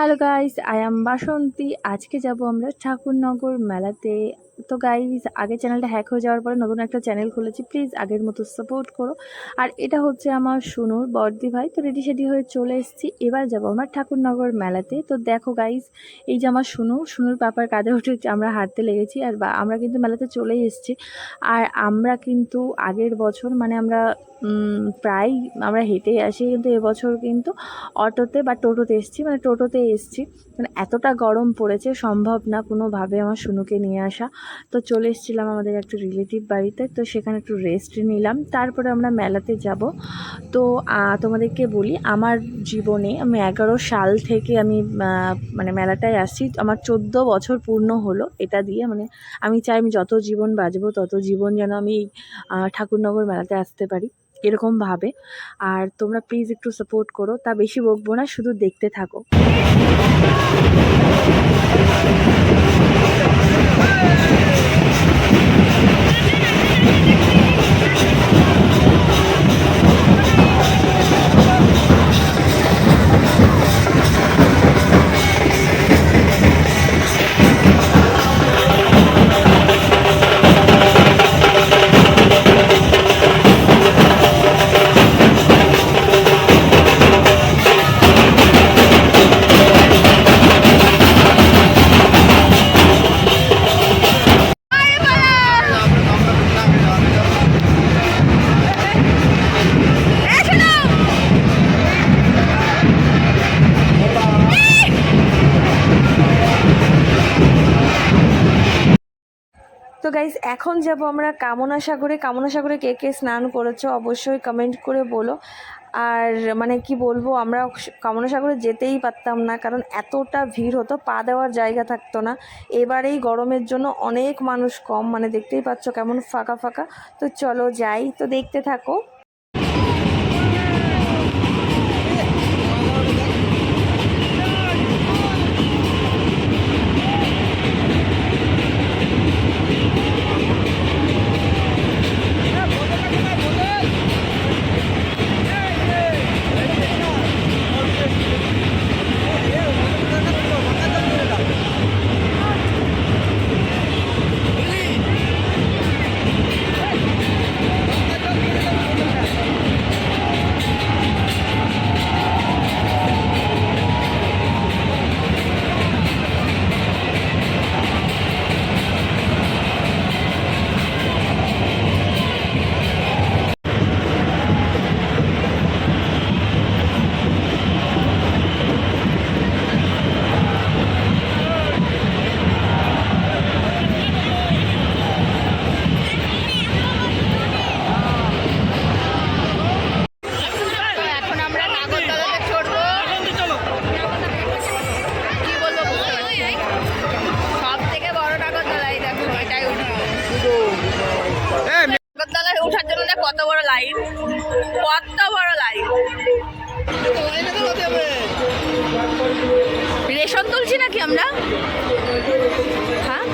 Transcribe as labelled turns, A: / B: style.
A: Hello guys I am Basanti. আজকে যাব আমরা ঠাকুরনগর মেলাতে। তো গাইজ আগের চ্যানেলটা হ্যাক হয়ে যাওয়ার পরে নতুন একটা চ্যানেল খুলেছি প্লিজ আগের মতো সাপোর্ট করো। আর এটা হচ্ছে আমার সুনুর বর্দি ভাই, তো রেডি সেডি হয়ে চলে এসেছি। এবার যাব আমার ঠাকুরনগর মেলাতে। তো দেখো গাইজ এই যে আমার সুনু, সুনুর পাপার কাঁধে উঠে আমরা হাঁটতে লেগেছি আর বা, আমরা কিন্তু মেলাতে চলেই এসেছি। আর আমরা কিন্তু আগের বছর মানে আমরা প্রায় আমরা হেঁটেই আসি, কিন্তু এবছর কিন্তু অটোতে বা টোটোতে এসেছি মানে টোটোতে এসেছি। মানে এতটা গরম পড়েছে, সম্ভব না কোনোভাবে আমার শুনুকে নিয়ে আসা। তো চলে এসেছিলাম আমাদের একটা রিলেটিভ বাড়িতে, তো সেখানে একটু রেস্ট নিলাম। তারপরে আমরা মেলাতে যাব। তো তোমাদেরকে বলি, আমার জীবনে আমি এগারো সাল থেকে আমি মানে মেলাটায় আসছি আমার চোদ্দ বছর পূর্ণ হলো এটা দিয়ে। মানে আমি চাই আমি যত জীবন বাঁচবো, তত জীবন যেন আমি ঠাকুরনগর মেলাতে আসতে পারি এরকমভাবে আর তোমরা প্লিজ একটু সাপোর্ট করো, তা বেশি বকবো না, শুধু দেখতে থাকো। Yeah! গাইজ এখন যাব আমরা কামনা সাগরে। কামনা সাগরে কে কে স্নান করেছ অবশ্যই কমেন্ট করে বলো। আর মানে কি বলব, আমরা কামনা সাগরে যেতেই পারতাম না, কারণ এতটা ভিড় হতো, পা দেওয়ার জায়গা থাকতো না। এবার এই গরমের জন্য অনেক মানুষ কম মানে দেখতেই পাচ্ছ কেমন ফাঁকা ফাঁকা। তো চলো যাই, তো দেখতে থাকো।
B: কত বড় লাইন কত বড় লাইন রেশন তুলছি নাকি আমরা? হ্যাঁ?